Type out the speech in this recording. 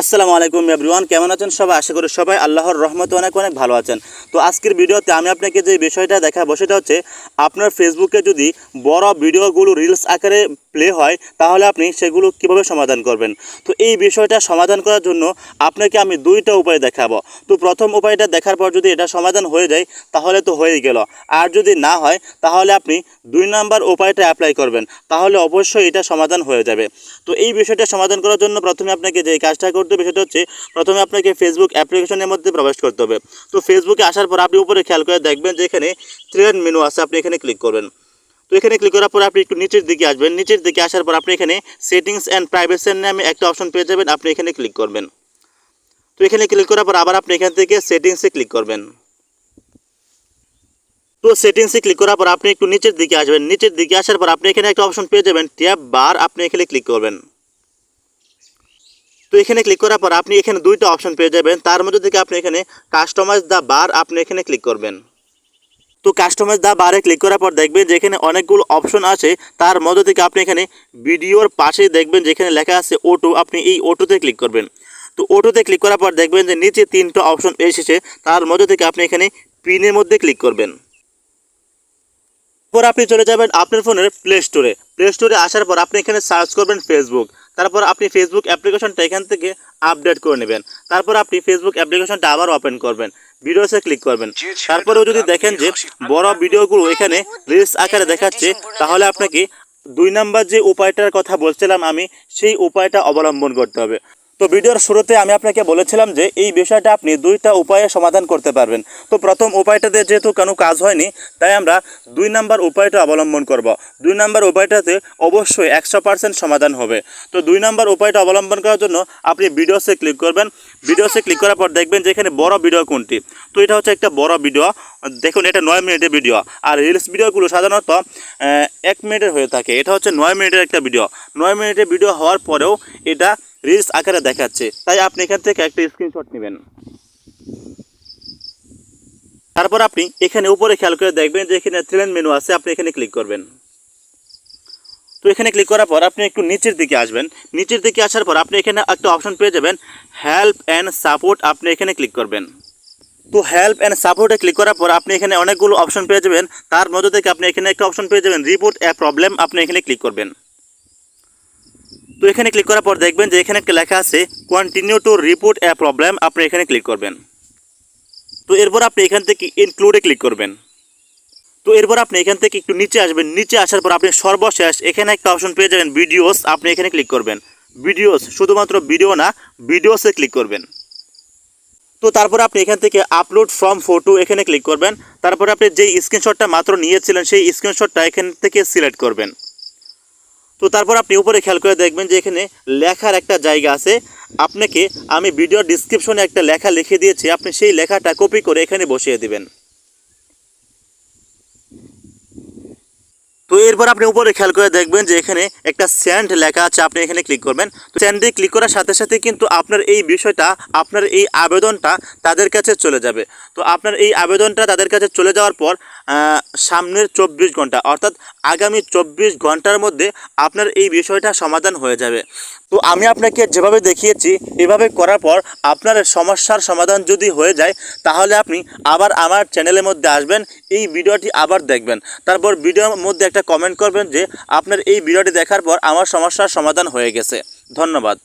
আসসালামু আলাইকুম এভরিওয়ান, কেমন আছেন সবাই? আশা করি সবাই আল্লাহর রহমতে অনেক অনেক ভালো আছেন। তো আজকের ভিডিওতে আমি আপনাকে যে বিষয়টা দেখাবো সেটা হচ্ছে, আপনার ফেসবুকে যদি বড় ভিডিওগুলো রিলস আকারে প্লে হয়, তাহলে আপনি সেগুলো কীভাবে সমাধান করবেন? তো এই বিষয়টা সমাধান করার জন্য আপনাকে আমি দুইটা উপায় দেখাবো। তো প্রথম উপায়টা দেখার পর যদি এটা সমাধান হয়ে যায়, তাহলে তো হয়েই গেল। আর যদি না হয়, তাহলে আপনি দুই নাম্বার উপায়টা অ্যাপ্লাই করবেন। তাহলে অবশ্যই এটা সমাধান হয়ে যাবে। তো এই বিষয়টা সমাধান করার জন্য প্রথমে আপনাকে যে কাজটা হবে সেটা হচ্ছে, প্রথমে আপনাকে ফেসবুক অ্যাপ্লিকেশনের মধ্যে প্রবেশ করতে হবে। তো ফেসবুকে আসার পর আপনি উপরে খেয়াল করে দেখবেন যে এখানে ট্রেন মেনু আছে, আপনি এখানে ক্লিক করবেন। তো এখানে ক্লিক করার পর আপনি একটু নিচের দিকে আসবেন। নিচের দিকে আসার পর আপনি এখানে সেটিংস অ্যান্ড প্রাইভেসি নামে একটা অপশন পেয়ে যাবেন, আপনি এখানে ক্লিক করবেন। তো এখানে ক্লিক করার পর আবার আপনি এখান থেকে সেটিংসে ক্লিক করবেন। তো সেটিংসে ক্লিক করার পর আপনি একটু নিচের দিকে আসবেন। নিচের দিকে আসার পর আপনি এখানে একটা অপশন পেয়ে যাবেন ট্যাব বার আপনি এখানে ক্লিক করবেন। তো এখানে ক্লিক করার পর আপনি এখানে দুইটা অপশন পেয়ে যাবেন। তার মধ্যে থেকে আপনি এখানে কাস্টমাইজ দ্য বার আপনি এখানে ক্লিক করবেন। তো কাস্টমাইজ দ্য বারে ক্লিক করার পর দেখবেন যে এখানে অনেকগুলো অপশন আছে। তার মধ্যে থেকে আপনি এখানে ভিডিওর পাশে দেখবেন যেখানে লেখা আছে ওটো আপনি এই ওটোতে ক্লিক করবেন। তো ওটোতে ক্লিক করার পর দেখবেন যে নিচে তিনটা অপশন এসেছে। তার মধ্যে থেকে আপনি এখানে পিনের মধ্যে ক্লিক করবেন। পর আপনি চলে যাবেন আপনার ফোনের প্লে স্টোরে প্লে স্টোরে আসার পর আপনি এখানে সার্চ করবেন ফেসবুক তারপর আপনি ফেসবুক অ্যাপ্লিকেশনটা এখান থেকে আপডেট করে নেবেন। তারপর আপনি ফেসবুক অ্যাপ্লিকেশনটা আবার ওপেন করবেন। ভিডিওসে ক্লিক করবেন। তারপরেও যদি দেখেন যে বড় ভিডিওগুলো এখানে রিলস আকারে দেখাচ্ছে তাহলে আপনাকে দুই নাম্বার যে উপায়টার কথা বলছিলাম আমি সেই উপায়টা অবলম্বন করতে হবে। তো ভিডিওর শুরুতে আমি আপনাকে বলেছিলাম যে এই বিষয়টা আপনি দুইটা উপায়ে সমাধান করতে পারবেন। তো প্রথম উপায়টাতে যেহেতু কোনো কাজ হয়নি, তাই আমরা দুই নাম্বার উপায়টা অবলম্বন করব। দুই নাম্বার উপায়টাতে অবশ্যই একশো পার্সেন্ট সমাধান হবে। তো দুই নাম্বার উপায়টা অবলম্বন করার জন্য আপনি ভিডিওসে ক্লিক করবেন। ভিডিওসে ক্লিক করার পর দেখবেন যে এখানে বড় ভিডিও কোনটি। তো এটা হচ্ছে একটা বড় ভিডিও। দেখুন, এটা নয় মিনিটের ভিডিও। আর রিলস ভিডিওগুলো সাধারণত এক মিনিটের হয়ে থাকে। এটা হচ্ছে নয় মিনিটের একটা ভিডিও। নয় মিনিটের ভিডিও হওয়ার পরেও এটা রিলস আকারে দেখাচ্ছে। তাই আপনি এখান থেকে একটা স্ক্রিনশট নেবেন। তারপর আপনি এখানে উপরে খেয়াল করে দেখবেন যে এখানে ট্রেন মেনু আছে, আপনি এখানে ক্লিক করবেন। তো এখানে ক্লিক করার পর আপনি একটু নিচের দিকে আসবেন। নিচের দিকে আসার পর আপনি এখানে একটা অপশন পেয়ে যাবেন হেল্প অ্যান্ড সাপোর্ট আপনি এখানে ক্লিক করবেন। তো হেল্প অ্যান্ড সাপোর্টে ক্লিক করার পর আপনি এখানে অনেকগুলো অপশন পেয়ে যাবেন। তার মধ্যে থেকে আপনি এখানে একটা অপশন পেয়ে যাবেন রিপোর্ট অ্যা প্রবলেম আপনি এখানে ক্লিক করবেন। তো এখানে ক্লিক করার পর দেখবেন যে এখানে একটা লেখা আছে continue to report a problem আপনি এখানে ক্লিক করবেন। তো এরপর আপনি এখান থেকে ইনক্লুডে ক্লিক করবেন। তো এরপর আপনি এখান থেকে একটু নিচে আসবেন। নিচে আসার পর আপনি সর্বশেষ এখানে একটা অপশন পেয়ে যাবেন ভিডিওস আপনি এখানে ক্লিক করবেন। ভিডিওস শুধুমাত্র ভিডিও না ভিডিওসে ক্লিক করবেন। তো তারপর আপনি এখান থেকে আপলোড ফ্রম ফটো এখানে ক্লিক করবেন। তারপর আপনি যেই স্ক্রিনশটটা মাত্র নিয়েছিলেন, সেই স্ক্রিনশটটা এখান থেকে সিলেক্ট করবেন। তো তারপর আপনি উপরে খেয়াল করে দেখবেন যে এখানে লেখার একটা জায়গা আছে। আপনাকে আমি ভিডিও ডিসক্রিপশনে একটা লেখা লিখে দিয়েছি। আপনি সেই লেখাটা কপি করে এখানে বসিয়ে দিবেন। এরপর আপনি উপরে খেয়াল করে দেখবেন যে এখানে একটা স্যান্ড লেখা আছে, আপনি এখানে ক্লিক করবেন। তো স্যান্ডে ক্লিক করার সাথে সাথে কিন্তু আপনার এই বিষয়টা, আপনার এই আবেদনটা তাদের কাছে চলে যাবে। তো আপনার এই আবেদনটা তাদের কাছে চলে যাওয়ার পর সামনের চব্বিশ ঘণ্টা, অর্থাৎ আগামী চব্বিশ ঘণ্টার মধ্যে আপনার এই বিষয়টা সমাধান হয়ে যাবে। তো আমি আপনাকে যেভাবে দেখিয়েছি, এভাবে করার পর আপনার সমস্যার সমাধান যদি হয়ে যায়, তাহলে আপনি আবার আমার চ্যানেলের মধ্যে আসবেন, এই ভিডিওটি আবার দেখবেন। তারপর ভিডিওর মধ্যে একটা কমেন্ট করবেন যে, আপনার এই ভিডিওটি দেখার পর আমার সমস্যার সমাধান হয়ে গেছে। ধন্যবাদ।